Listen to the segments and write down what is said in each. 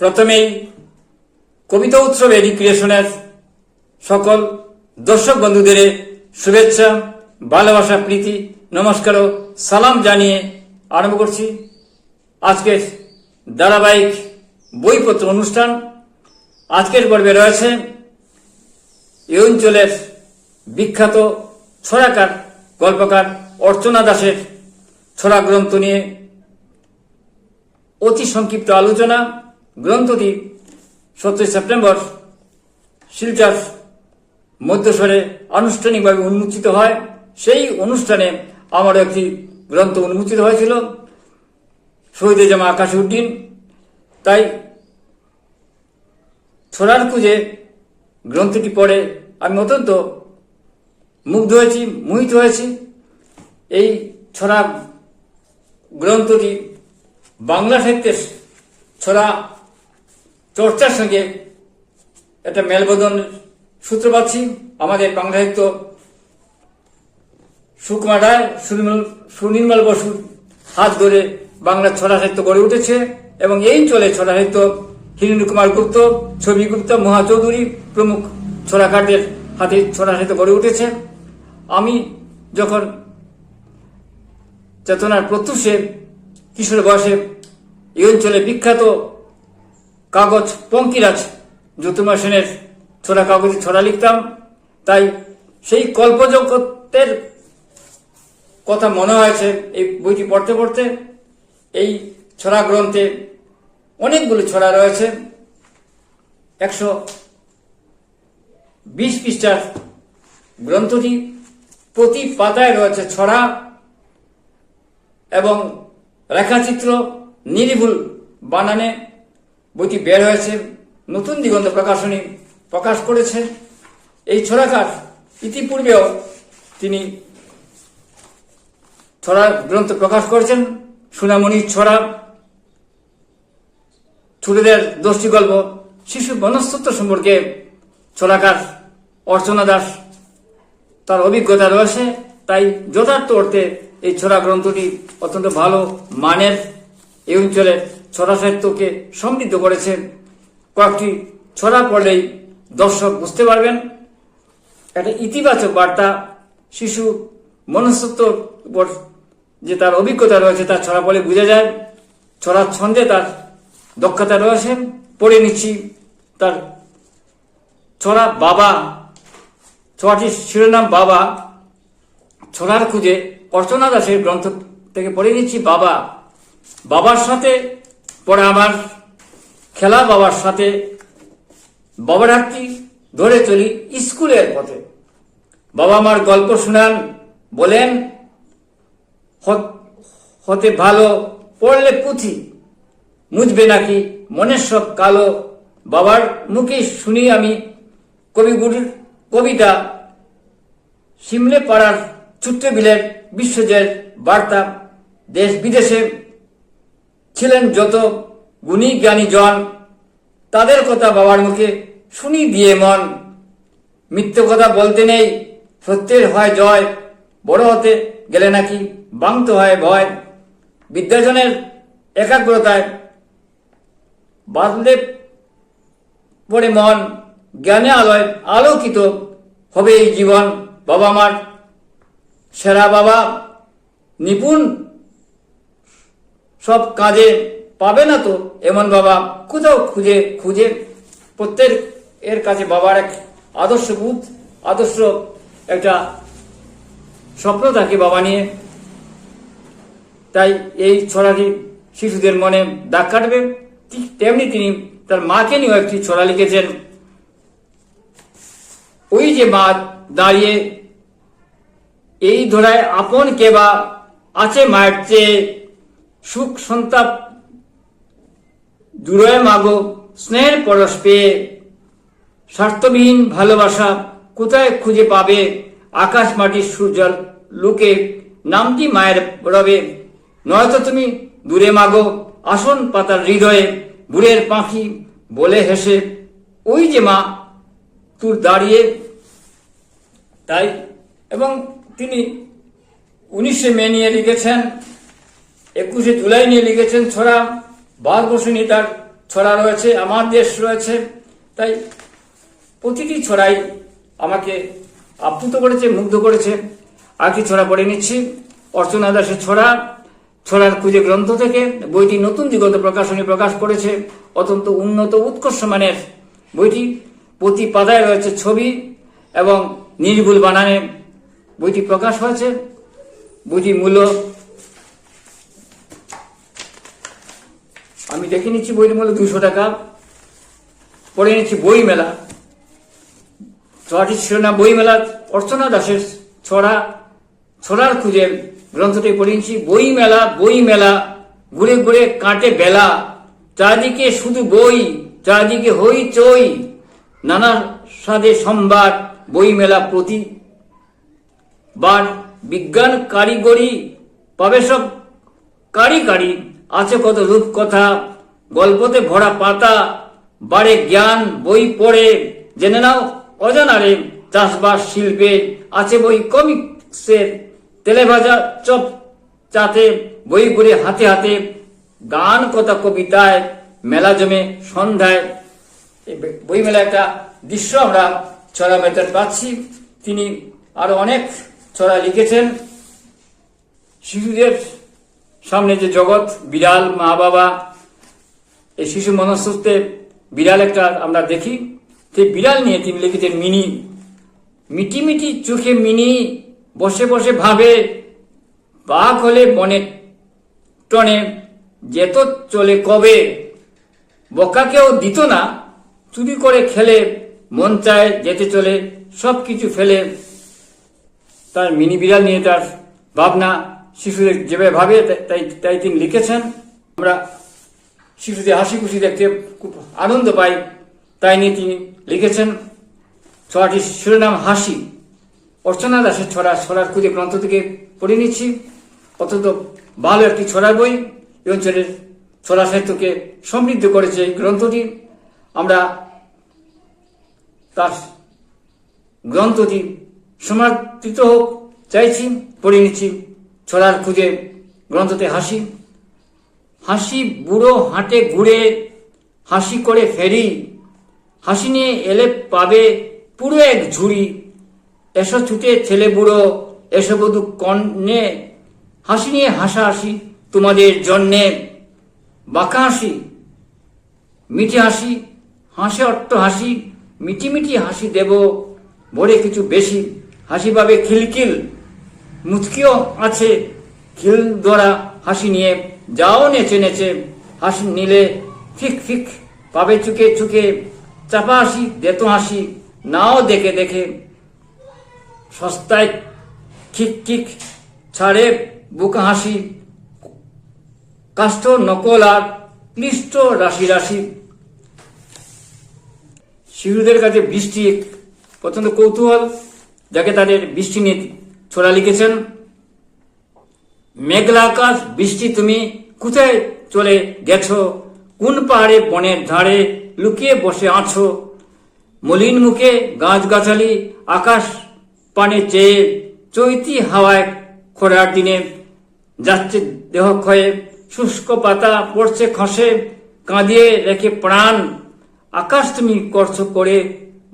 প্রথমেই কবিতা উৎসবে রিক্রিয়েশনের সকল দর্শক বন্ধুদের শুভেচ্ছা, ভালোবাসা, প্রীতি, নমস্কার ও সালাম জানিয়ে আরম্ভ করছি। আজকের ধারাবাহিক বইপত্র অনুষ্ঠান আজকের পর্বে রয়েছে এই অঞ্চলের বিখ্যাত ছড়াকার গল্পকার অর্চনা দাসের ছড়া গ্রন্থ নিয়ে অতি সংক্ষিপ্ত আলোচনা। গ্রন্থটি সতেরোই সেপ্টেম্বর শিলচর মধ্যস্বরে আনুষ্ঠানিকভাবে উন্মোচিত হয়। সেই অনুষ্ঠানে আমার একটি গ্রন্থ উন্মোচিত হয়েছিল। শহীদে জামা আকাশউদ্দিন তাই ছড়ার খুঁজে গ্রন্থটি পড়ে আমি অত্যন্ত মুগ্ধ হয়েছি, মোহিত হয়েছি। এই ছড়া গ্রন্থটি বাংলা সাহিত্যের ছড়া চর্চার সঙ্গে একটা মেলবদন সূত্র পাচ্ছি। আমাদের বাংলা সাহিত্য সুকুমার রায়, সুনির্মল সুনির্মল বসুর হাত ধরে বাংলা ছড়া সাহিত্য গড়ে উঠেছে এবং এই চলে ছড়া সাহিত্য হিরেন্দ্র কুমার গুপ্ত, ছবি গুপ্ত, মহা চৌধুরী প্রমুখ ছড়াকারদের হাতে ছড়া সাহিত্য গড়ে উঠেছে। আমি যখন চেতনার প্রত্যুষে কিশোর বয়সে এই অঞ্চলে বিখ্যাত কাগজ, পঙ্কিরাজ জ্যোতির্ময় সেনের ছড়া কাগজে ছড়া লিখতাম। তাই সেই কল্পজগতের কথা মনে হয়েছে এই বইটি পড়তে পড়তে। এই ছড়া গ্রন্থে অনেকগুলো ছড়া রয়েছে। একশো বিশ পৃষ্ঠার গ্রন্থটি প্রতি পাতায় রয়েছে ছড়া এবং রেখাচিত্র নিরিভুল বানানে বইটি বের হয়েছে, নতুন দিগন্ত প্রকাশনী প্রকাশ করেছে। এই ছড়াকার ইতিপূর্বেও তিনি ছড়া গ্রন্থ প্রকাশ করেছেন। সুনামণি ছড়া, ছোটদের দোষী গল্প, শিশু বনস্তত্ব সম্পর্কে ছড়াকার অর্চনা দাস তার অভিজ্ঞতা রয়েছে। তাই যথার্থ অর্থে এই ছড়া গ্রন্থটি অত্যন্ত ভালো মানের এই অঞ্চলের ছড়া সাহিত্যকে সমৃদ্ধ করেছেন। কয়েকটি ছড়া পড়লেই দর্শক বুঝতে পারবেন। একটা ইতিবাচক বার্তা, শিশু মনস্তত্ব উপর যে তার অভিজ্ঞতা রয়েছে তার ছড়া পড়ে বোঝা যায়। ছড়ার ছন্দে তার দক্ষতা রয়েছে। পড়ে নিচ্ছি তার ছড়া বাবা, ছড়াটির শিরোনাম বাবা। ছড়ার খুঁজে অর্চনা দাসের গ্রন্থ থেকে পড়ে নিচ্ছি বাবা। বাবার সাথে পরে আমার খেলা বাবার সাথে বাবার হাতটি ধরে চলি স্কুলের পথে। বাবা আমার গল্প শুনান, বলেন "হ- হতে ভালো পড়লে পুঁথি মুজবে নাকি মনের সব কালো? বাবার মুখে শুনি আমি কবিগুরুর কবিতা সিমলে পাড়ার ছোট্ট বিলের বিশ্বজয়ের বার্তা, দেশ বিদেশে ছিলেন যত গুণী জ্ঞানী জন তাদের কথা বাবার মুখে শুনি দিয়ে মন। মিথ্যে কথা বলতে নেই, সত্যের হয় জয়, বড় হতে গেলে নাকি বাংত হয় ভয়। বিদ্যাজনের একাগ্রতায় বাঁধলে পড়ে মন, জ্ঞানে আলোয় আলোকিত হবে এই জীবন। বাবা মার সেরা বাবা নিপুণ সব কাজে পাবে না তো? এমন বাবা কোথাও খুঁজে খুঁজে। প্রত্যেক এর কাছে বাবার এক আদর্শ বুধ আদর্শ একটা স্বপ্ন থাকে বাবা নিয়ে। তাই এই ছড়াটি শিশুদের মনে দাগ কাটবে। ঠিক তেমনি তিনি তার মাকে নিয়েও একটি ছড়া লিখেছেন। ওই যে মা দাঁড়িয়ে এই ধরায় আপন কেবা আছে মায়ের চেয়ে সুখ সন্তাপ দূরয় মাগো, স্নেহের পরশ পেয়ে, স্বার্থবিহীন ভালোবাসা কোথায় খুঁজে পাবে? আকাশ মাটির সূর্যল লোকে নামটি মায়ের রবে। নয়তো তুমি দূরে মাগো, আসন পাতার হৃদয়ে বুড়ের পাখি বলে হেসে, ওই যে মা, তুর দাঁড়িয়ে। তাই, এবং তিনি উনিশে মে নিয়ে লিখেছেন একুশে জুলাই নিয়ে লিখেছেন ছড়া। ভারতবর্ষ নিয়ে তার ছড়া রয়েছে, আমার দেশ রয়েছে। তাই প্রতিটি ছড়াই আমাকে আপ্লুত করেছে, মুগ্ধ করেছে। আর কি ছড়া পড়ে নিচ্ছি? অর্চনা দাসের ছড়া। ছড়ার খুঁজে গ্রন্থ থেকে বইটি নতুন দিগন্ত প্রকাশনী প্রকাশ করেছে। অত্যন্ত উন্নত, উৎকর্ষ মানের বইটি। প্রতি পাতায় রয়েছে ছবি এবং নির্ভুল বানানে বইটি প্রকাশ হয়েছে। বইটির মূল্য আমি দেখে নিচ্ছি বইটির মূল্য দুশো টাকা। পড়ে নিচ্ছি বই মেলা ছড়াটি ছিল না বই মেলা অর্চনা দাসের ছড়া, ছড়ার খুঁজে গ্রন্থটি পড়িয়েছি বই মেলা বই মেলা ঘুরে ঘুরে কাটে বেলা। চারদিকে শুধু বই, চারদিকে হই চই। নানা স্বাদে সম্বাদ বই মেলা প্রতি বার বিজ্ঞান কারিগরি পাবে সব কারি কারি আছে কত রূপ কথা গল্পতে ভরা পাতা, বাড়ে জ্ঞান, বই পড়ে, জেনে নাও অজানারে চাষবাস শিল্পে আছে বই কমিক্সের তেলে ভাজা চপ চাতে, বই করে হাতে হাতে, গান কথা কবিতায়, মেলা জমে সন্ধ্যায়। বই মেলা একটা দৃশ্য আমরা ছড়া মেটার পাচ্ছি। তিনি আরও অনেক ছড়া লিখেছেন। শিশুদের সামনে যে জগৎ, বিড়াল মা বাবা এই শিশু মনস্তত্বে বিড়াল একটা আমরা দেখি। সেই বিড়াল নিয়ে তিনি লিখেছেন মিনি। মিটি মিটি চোখে মিনি, বসে বসে ভাবে, বাঘ হলে বনে টনে, যেত চলে কবে। বকা কেউ দিত না, চুরি করে খেলে, মন চায় যেতে চলে সব কিছু ফেলে। তার মিনি বিড়াল নিয়ে তার ভাবনা শিশুদের যেভাবে ভাবে, তাই তাই তিনি লিখেছেন। আমরা শিশুদের হাসি খুশি দেখতে খুব আনন্দ পাই, তাই নিয়ে তিনি লিখেছেন। ছড়াটির শিরোনাম হাসি। অর্চনা দাসের ছড়া, ছড়ার খুঁজে গ্রন্থ থেকে পড়ে নিচ্ছি। অত্যন্ত ভালো একটি ছড়ার বই। এই অঞ্চলের ছড়া সাহিত্যকে সমৃদ্ধ করেছে এই গ্রন্থটি। আমরা তার গ্রন্থটি সমাদৃত হোক, চাইছি, পড়ে নিচ্ছি। ছড়ার খুঁজে গ্রন্থতে হাসি। হাসি বুড়ো হাঁটে ঘুরে, হাসি করে ফেরি। হাসি নিয়ে এলে পাবে পুরো এক ঝুড়ি। এসো ছুটে ছেলে বুড়ো, এসো বধু কন্যে। হাসি নিয়ে হাসা হাসি তোমাদের জন্যে। বাঁকা হাসি, মিঠি হাসি, হাসে অট্ট হাসি, মিটি মিটি হাসি দেব, ভরে কিছু বেশি। হাসি পাবে খিলখিল। মুচকিও আছে। খিল দ্বারা হাসি নিয়ে যাও নেচে নেচে। হাসি নিলে ফিক ফিক, পাবে চুকে চুকে। চাপা হাসি দেত হাসি, নাও দেখে দেখে। সস্তায় খিক খিক ছাড়ে বুক হাসি। কাষ্ঠ নকল আর ক্লিষ্ট রাশি রাশি। শিশুদের কাছে বৃষ্টি প্রচণ্ড কৌতূহল, যাকে তাদের বৃষ্টি নিয়ে ছোড়া লিখেছেন, মেঘলা আকাশ, বৃষ্টি তুমি কোথায় চলে গেছো? কোন পাহাড়ে বনের ধারে লুকিয়ে বসে আছো? মলিন মুখে গাছগাছালি, আকাশ পানে চেয়ে চৈতি হাওয়ায় খরার দিনে যাচ্ছে দেহ ক্ষয়ে, শুষ্ক পাতা পড়ছে খসে, কাঁদিয়ে রেখে প্রাণ। আকাশ তুমি করছ করে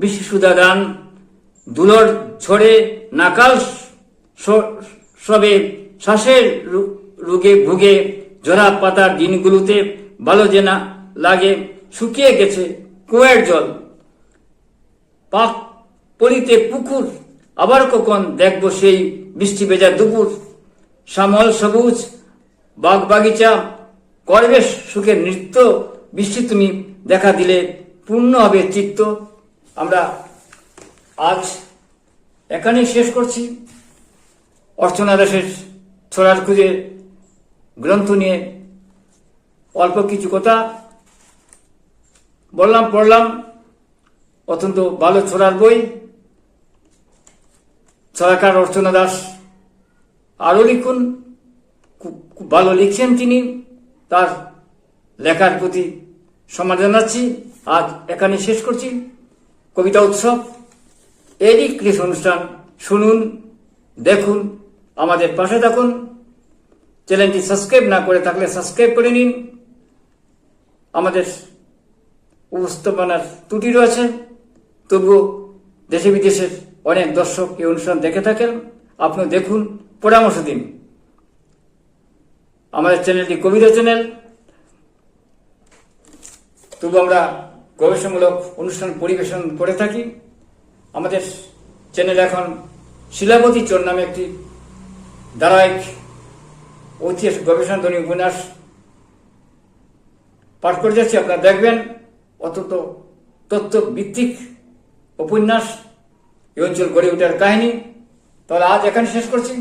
বেশি সুদাদান দুলর ঝরে নাকাল সবে শ্বাসের রোগে ভুগে জরা পাতার দিনগুলোতে ভালো যে না লাগে, শুকিয়ে গেছে কুয়ের জল। পাক পলিতে পুকুর, আবার কখন দেখব সেই বৃষ্টি ভেজা দুপুর। শ্যামল সবুজ, বাগ বাগিচা করবে সুখের নৃত্য, বৃষ্টি তুমি দেখা দিলে পূর্ণ হবে চিত্ত। আমরা আজ এখানেই শেষ করছি। অর্চনা দাসের ছড়ার খুঁজে গ্রন্থ নিয়ে অল্প কিছু কথা বললাম, পড়লাম। অত্যন্ত ভালো ছড়ার বই। ছড়াকার অর্চনা দাস আরও লিখুন। খুব ভালো লিখছেন তিনি। তার লেখার প্রতি সম্মান জানাচ্ছি। আজ এখানে শেষ করছি। কবিতা উৎসব, এরই ক্রিস অনুষ্ঠান। শুনুন, দেখুন। আমাদের পাশে থাকুন। চ্যানেলটি সাবস্ক্রাইব না করে থাকলে সাবস্ক্রাইব করে নিন। আমাদের উপস্থাপনার ত্রুটি রয়েছে। তবুও দেশে বিদেশের অনেক দর্শক এই অনুষ্ঠান দেখে থাকেন। আপনি দেখুন পরামর্শ দিন। আমাদের চ্যানেলটি কবিতা চ্যানেল। তবু আমরা গবেষণামূলক অনুষ্ঠান পরিবেশন করে থাকি। আমাদের চ্যানেল এখন শিলাবতী চোর নামে একটি ধারাবাহিক ঐতিহাসিক গবেষণা গবেষণাধনী উপন্যাস পাঠ করে যাচ্ছি আপনারা দেখবেন অত্যন্ত তথ্য ভিত্তিক উপন্যাস, এই অঞ্চল গড়ে ওঠার কাহিনী। তাহলে আজ এখানে শেষ করছি।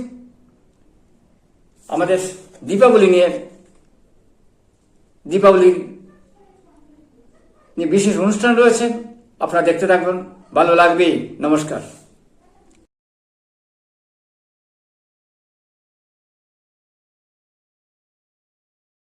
আমাদের দীপাবলি নিয়ে দীপাবলি নিয়ে বিশেষ অনুষ্ঠান রয়েছে। আপনারা দেখতে থাকবেন ভালো লাগবেই। নমস্কার।